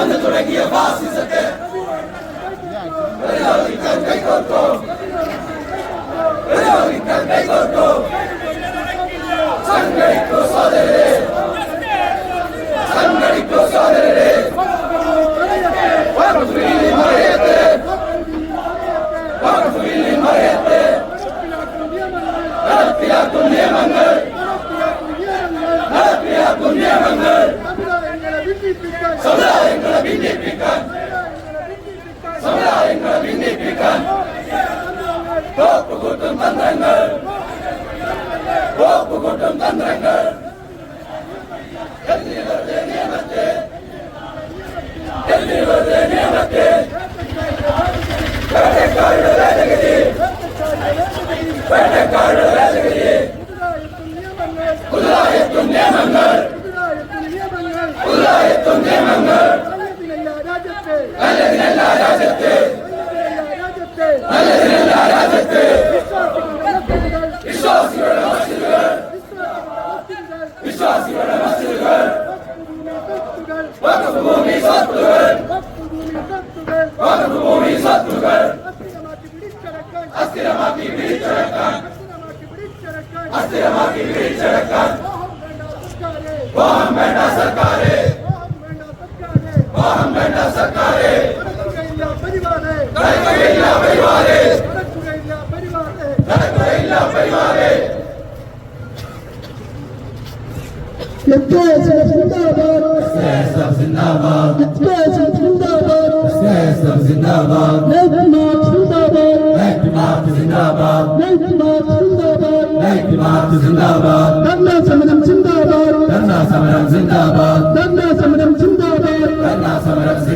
வந்து தொடங்கிய பாசிசத்தை கை கோர்த்தோம் கை கோர்த்தோம் சங்கடிக்கோ சோதரே சங்கடிக்கோ சோதரே തോപ്പുകൂട്ടും തന്ത്രങ്ങൾ തോപ്പുകൂട്ടും തന്ത്രങ്ങൾ. എന്നിവരുടെ നിയമത്തെ വേട്ടക്കാരുടെ വേദഗതി വേട്ടക്കാരുടെ മോഹം വേണ്ട സർക്കാരെ നടക്കുകയില്ല പരിവാരെ നടക്കുകയില്ല പരിവാരെ സിന്ദാബാദ് സിന്ദാബാദ് സിന്ദാബാദ് ലൈറ്റ് മാർച്ച് സിന്ദാബാദ് ലൈറ്റ്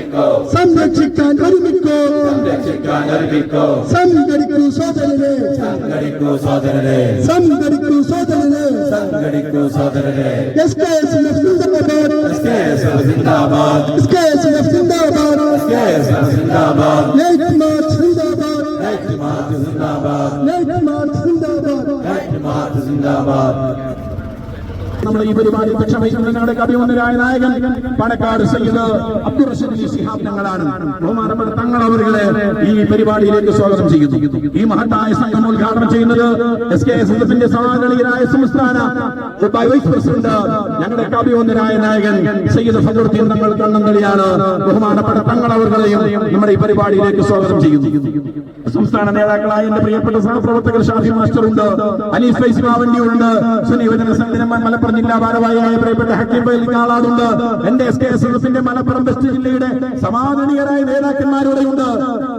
സംരക്ഷിക്കാൻ ഒരുമിക്കോ? സംരക്ഷിക്കാൻ ഒരുമിക്കോ. സംഘടിക്കൂ സോദരനെ സംഘടിക്കൂ സോദരനെ സംഘടിക്കൂ സോദരനെ സംഘടിക്കൂ സോദരനെ എസ് കെ എസ് എഫ് സിന്ദാബാദ്. കേസർ സിന്ദാബാദ്. എസ് കെ എസ് എഫ് സിന്ദാബാദ്. കേസർ സിന്ദാബാദ്. ലൈറ്റ് മാർച്ച് സിന്ദാബാദ്. ലൈറ്റ് മാർച്ച് സിന്ദാബാദ്. ലൈറ്റ് മാർച്ച് സിന്ദാബാദ്. ലൈറ്റ് മാർച്ച് സിന്ദാബാദ്. നമ്മുടെ ഈ പരിപാടി പക്ഷവൈഷ്ണവങ്ങളുടെ കവിമന്നരായ നായകൻ പണക്കാട് സയ്യിദ് അബ്ദുൾ റഷീദ് സിഹാബ് ഞങ്ങളാണ് ബഹുമാനപ്പെട്ട തങ്ങൾ അവരുടെ ഈ പരിപാടിയിലേക്ക് സ്വാഗതം ചെയ്യുന്നു. ഈ മഹത്തായ സംഘം ഉദ്ഘാടനം ചെയ്യുന്നത് എസ് കെ എസ് എഫിന്റെ സമാനീയരായ സംസ്ഥാന വൈസ് പ്രസിഡന്റ് ഞങ്ങളുടെ കവിമന്നരായ നായകൻ സയ്യിദ് ഫഖറുദ്ദീൻ തങ്ങൾ കണ്ണന്തളിയാണ്. ബഹുമാനപ്പെട്ട തങ്ങൾ അവരുടെയും നമ്മുടെ ഈ പരിപാടിയിലേക്ക് സ്വാഗതം ചെയ്യുന്നു. സംസ്ഥാന നേതാക്കളായ എന്റെ പ്രിയപ്പെട്ട സഹപ്രവർത്തകർ ഷാഫി മാസ്റ്റർ ഉണ്ട് അനീസ് ഫൈസി മാവണ്ടി ഉണ്ട് യുവജന സംഘടന മലപ്പുറം ജില്ലാ ഭാരവാഹിയായ പ്രിയപ്പെട്ട ഹക്കീം ആളാടുണ്ട് എന്റെ എസ് കെ എസ് എഫിന്റെ മലപ്പുറം വെസ്റ്റ് ജില്ലയുടെ സമാധാനീയരായ നേതാക്കന്മാരുടെ ഉണ്ട്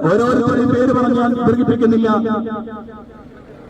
ഓരോരുത്തരുടെയും പേര് പറഞ്ഞ് ഞാൻ ദീർഘിപ്പിക്കുന്നില്ല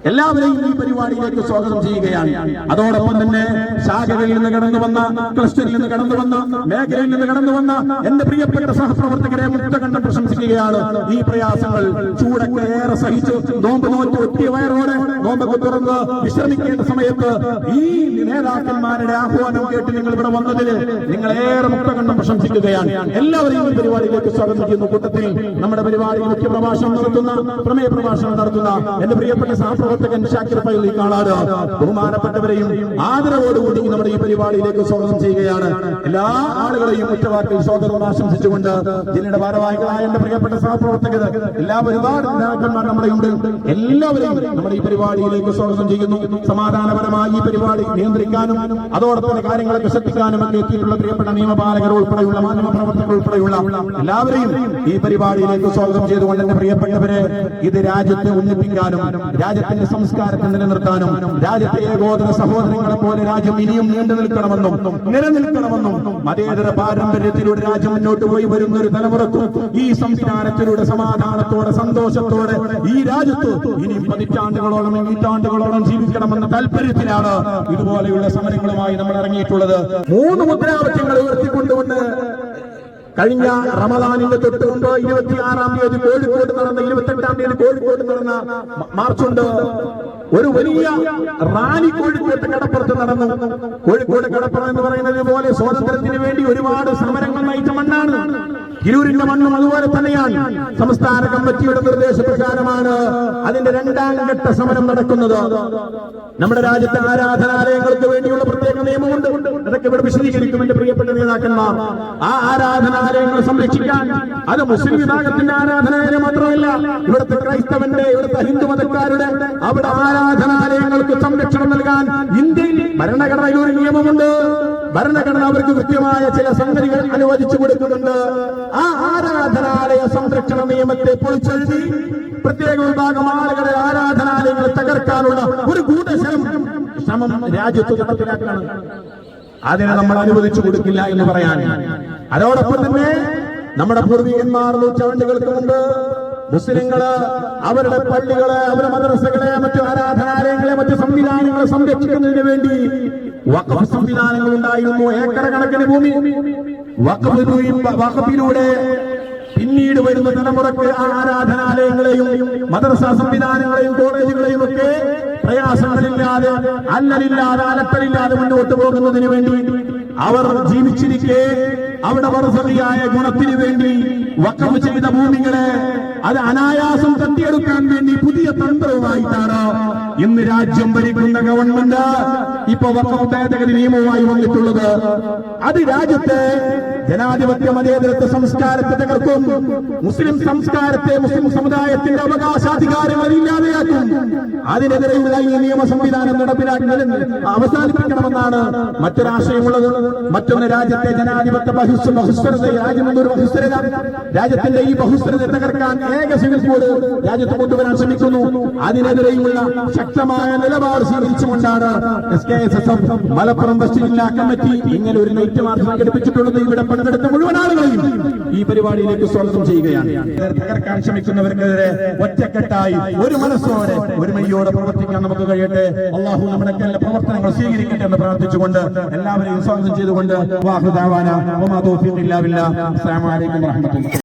എല്ലാവരെയും ഈ പരിപാടിയിലേക്ക് സ്വാഗതം ചെയ്യുകയാണ്. അതോടൊപ്പം തന്നെ ശാഖകളിൽ നിന്ന് കടന്നു വന്ന ക്ലസ്റ്ററിൽ നിന്ന് കടന്നു വന്ന മേഖലയിൽ നിന്ന് കടന്നു വന്ന എന്റെ പ്രിയപ്പെട്ട സഹപ്രവർത്തകരെ മുക്തകണ്ഠം പ്രശംസിക്കുകയാണ്. ഈ പ്രയാസങ്ങൾ ചൂടൊക്കെ ഏറെ സഹിച്ചു നോമ്പ് നോറ്റ് ഒറ്റ വയറോടെ നോമ്പൊക്കെ തുറന്ന് വിശ്രമിക്കേണ്ട സമയത്ത് ഈ നേതാക്കന്മാരുടെ ആഹ്വാനം കേട്ട് നിങ്ങൾ ഇവിടെ വന്നതിൽ നിങ്ങൾ ഏറെ മുക്തകണ്ഠം പ്രശംസിക്കുകയാണ്. എല്ലാവരെയും ഈ പരിപാടിയിലേക്ക് സ്വാഗതം ചെയ്യുന്ന കൂട്ടത്തിൽ നമ്മുടെ പരിപാടി മുഖ്യ പ്രഭാഷണം നടത്തുന്ന പ്രമേയ പ്രഭാഷണം നടത്തുന്ന എന്റെ പ്രിയപ്പെട്ട സഹപ്രവർത്തകർ സഹപ്രവർത്തകൻ ഷാക്കിർ ഫൈലി കാണാറ്. ബഹുമാനപ്പെട്ടവരെയും ആദരവോടുകൂടി നമ്മുടെ ഈ പരിപാടിയിലേക്ക് സ്വാഗതം ചെയ്യുകയാണ്. എല്ലാ ആളുകളെയും ഉറ്റവാക്കിൽ സ്വാഗതം ആശംസിച്ചുകൊണ്ട് ജില്ലയുടെ ഭാരവാഹികളായ എന്റെ പ്രിയപ്പെട്ട സഹപ്രവർത്തകർ എല്ലാ ഒരുപാട് നേതാക്കന്മാർ നമ്മുടെ ഉണ്ട്. എല്ലാവരെയും നമ്മുടെ ഈ പരിപാടിയിലേക്ക് സ്വാഗതം ചെയ്യുന്നു. സമാധാനപരമായി ഈ പരിപാടി നിയന്ത്രിക്കാനും അതോടൊപ്പം തന്നെ കാര്യങ്ങളൊക്കെ ശ്രദ്ധിക്കാനും ഒക്കെ എത്തിയിട്ടുള്ള പ്രിയപ്പെട്ട നിയമപാലകർ ഉൾപ്പെടെയുള്ള മാധ്യമ പ്രവർത്തകർ ഉൾപ്പെടെയുള്ള എല്ലാവരെയും ഈ പരിപാടിയിലേക്ക് സ്വാഗതം ചെയ്തുകൊണ്ട് എന്റെ പ്രിയപ്പെട്ടവരെ ഇത് രാജ്യത്തെ ഉന്നയിപ്പിക്കാനും രാജ്യത്തിന്റെ സംസ്കാരത്തെ നിലനിർത്താനും രാജ്യത്തെ ഏകോദര സഹോദരങ്ങളെ പോലെ രാജ്യം ഇനിയും നീണ്ടു നിൽക്കണമെന്നും നിലനിൽക്കണമെന്നും മതേതര പാരമ്പര്യത്തിലൂടെ രാജ്യം മുന്നോട്ട് പോയി വരുന്ന ഒരു തലമുറക്കും ഈ സംവിധാനത്തിലൂടെ സമാധാനത്തോടെ സന്തോഷത്തോടെ ഈ രാജ്യത്ത് ഇനി പതിറ്റാണ്ടുകളോളം നൂറ്റാണ്ടുകളോളം ജീവിക്കണമെന്ന താല്പര്യത്തിലാണ് ഇതുപോലെയുള്ള സമരങ്ങളുമായി നമ്മൾ ഇറങ്ങിയിട്ടുള്ളത്. മൂന്ന് മുദ്രാവാക്യങ്ങൾ ഉയർത്തിക്കൊണ്ടുകൊണ്ട് കഴിഞ്ഞ റമദാനിന്റെ തൊട്ട് മുമ്പ് ഇരുപത്തിയാറാം തീയതി കോഴിക്കോട് നടന്ന ഇരുപത്തെട്ടാം തീയതി കോഴിക്കോട് നടന്ന മാർച്ചുണ്ട്. ഒരു വലിയ റാലി കോഴിക്കോട്ട് കടപ്പുറത്ത് നടന്നു. കോഴിക്കോട് കടപ്പുറം എന്ന് പറയുന്നത് പോലെ സ്വാതന്ത്ര്യത്തിന് വേണ്ടി ഒരുപാട് സമരങ്ങൾ നയിച്ച മണ്ണാണ്. തിരൂരിന്റെ മണ്ണും അതുപോലെ തന്നെയാണ്. സംസ്ഥാന കമ്മിറ്റിയുടെ നിർദ്ദേശപ്രകാരമാണ് അതിന്റെ രണ്ടാം ഘട്ട സമരം നടക്കുന്നത്. നമ്മുടെ രാജ്യത്തെ ആരാധനാലയങ്ങൾക്ക് വേണ്ടിയുള്ള പ്രത്യേക നിയമമുണ്ട്. അതൊക്കെ ഇവിടെ വിശദീകരിക്കും എന്റെ പ്രിയപ്പെട്ട നേതാക്കന്മാർ. ആ ആരാധനാലയങ്ങൾ സംരക്ഷിക്കാൻ അത് മുസ്ലിം വിഭാഗത്തിന്റെ ആരാധനാലയം മാത്രമല്ല ഇവിടുത്തെ ക്രൈസ്തവന്റെ ഇവിടുത്തെ ഹിന്ദു മതക്കാരുടെ അവിടെ ആരാധനാലയങ്ങൾക്ക് സംരക്ഷണം നൽകാൻ ഇന്ത്യയിൽ ഭരണഘടനയിൽ ഒരു നിയമമുണ്ട്. ഭരണഘടന അവർക്ക് കൃത്യമായ ചില സംഗതികൾ അനുവദിച്ചു കൊടുക്കുന്നുണ്ട്. ആ ആരാധനാലയ സംരക്ഷണ നിയമത്തെ പൊളിച്ചെഴുതി പ്രത്യേക വിഭാഗം ആളുകളെ ആരാധനാലയങ്ങൾ തകർക്കാനുള്ള ഒരു ഗൂഢശ്രമം ശ്രമം രാജ്യത്ത് നടപ്പിലാക്കണം അതിനെ നമ്മൾ അനുവദിച്ചു കൊടുക്കില്ല എന്ന് പറയാൻ. അതോടൊപ്പം തന്നെ നമ്മുടെ പൂർവികന്മാർ നൂറ്റാണ്ടുകൾക്ക് മുമ്പ് മുസ്ലിങ്ങൾ അവരുടെ പള്ളികളെ അവരുടെ മദ്രസകളെ മറ്റു ആരാധനാലയങ്ങളെ മറ്റു സംവിധാനങ്ങളെ സംരക്ഷിക്കുന്നതിന് വേണ്ടി വഖഫ് സംവിധാനങ്ങൾ ഉണ്ടായിരുന്നു. ഏക്കർ കണക്കിന് ഭൂമി. വഖഫ് വഖഫിലൂടെ പിന്നീട് വരുന്ന തലമുറയ്ക്ക് ആ ആരാധനാലയങ്ങളെയും മദ്രസ സംവിധാനങ്ങളെയും കോളേജുകളെയും ഒക്കെ പ്രയാസങ്ങളില്ലാതെ അല്ലലില്ലാതെ അലട്ടലില്ലാതെ മുന്നോട്ട് പോകുന്നതിന് വേണ്ടി അവർ ജീവിച്ചിരിക്കെ അവിടെ വർദ്ധതിയായ ഗുണത്തിന് വേണ്ടി വക്കം ചെയ്ത ഭൂമികളെ അത് അനായാസം തട്ടിയെടുക്കാൻ വേണ്ടി പുതിയ തന്ത്രവുമായിട്ടാണ് ഇന്ന് രാജ്യം ഭരിക്കുന്ന ഗവൺമെന്റ് ഇപ്പൊ വക്കം ഭേദഗതി നിയമവുമായി വന്നിട്ടുള്ളത്. അത് രാജ്യത്തെ ജനാധിപത്യ മതേതരത്വ സംസ്കാരത്തെ തകർക്കും. മുസ്ലിം സംസ്കാരത്തെ മുസ്ലിം സമുദായത്തിന്റെ അവകാശാധികാരങ്ങൾ ഇല്ലാതെയാക്കും. അതിനെതിരെയുള്ള ഈ നിയമ സംവിധാനം നടപ്പിലാക്കി അവസാനിപ്പിക്കണമെന്നാണ് മറ്റൊരാശയമുള്ളത്. മറ്റൊന്ന് രാജ്യത്തെ ജനാധിപത്യ ബഹുസ്വ ബഹുസ്വരത രാജ്യം എന്നൊരു ബഹുസ്വരത രാജ്യത്തിന്റെ ഈ ബഹുസ്വരത തകർക്കാൻ ഏക സിവിൽ കോഡ് രാജ്യത്ത് കൊണ്ടുവരാൻ ശ്രമിക്കുന്നു. അതിനെതിരെയുള്ള ശക്തമായ നിലപാട് സ്വീകരിച്ചുകൊണ്ടാണ് S K S S F Malappuram west ജില്ലാ കമ്മിറ്റി ഇങ്ങനെ ഒരു നൈറ്റ് മാർച്ച് സംഘടിപ്പിച്ചിട്ടുള്ളത് ഇവിടെ പങ്കെടുത്ത മുഴുവൻ ആളുകളെയും ഈ പരിപാടിയിലേക്ക് സ്വാഗതം ചെയ്യുകയാണ്. തകർക്കാൻ ശ്രമിക്കുന്നവർക്കെതിരെ ഒറ്റക്കെട്ടായി ഒരു മനസ്സോടെ ഒരുമയോടെ പ്രവർത്തിക്കാൻ നമുക്ക് കഴിയട്ടെ. അള്ളാഹു നമ്മുടെ പ്രവർത്തനങ്ങൾ സ്വീകരിക്കട്ടെ എന്ന് പ്രാർത്ഥിച്ചുകൊണ്ട് എല്ലാവരെയും സ്വാഗതം ചെയ്തുകൊണ്ട് വാഹുദാവാന അസ്സലാമു അലൈക്കും വറഹ്മത്തുള്ളാഹി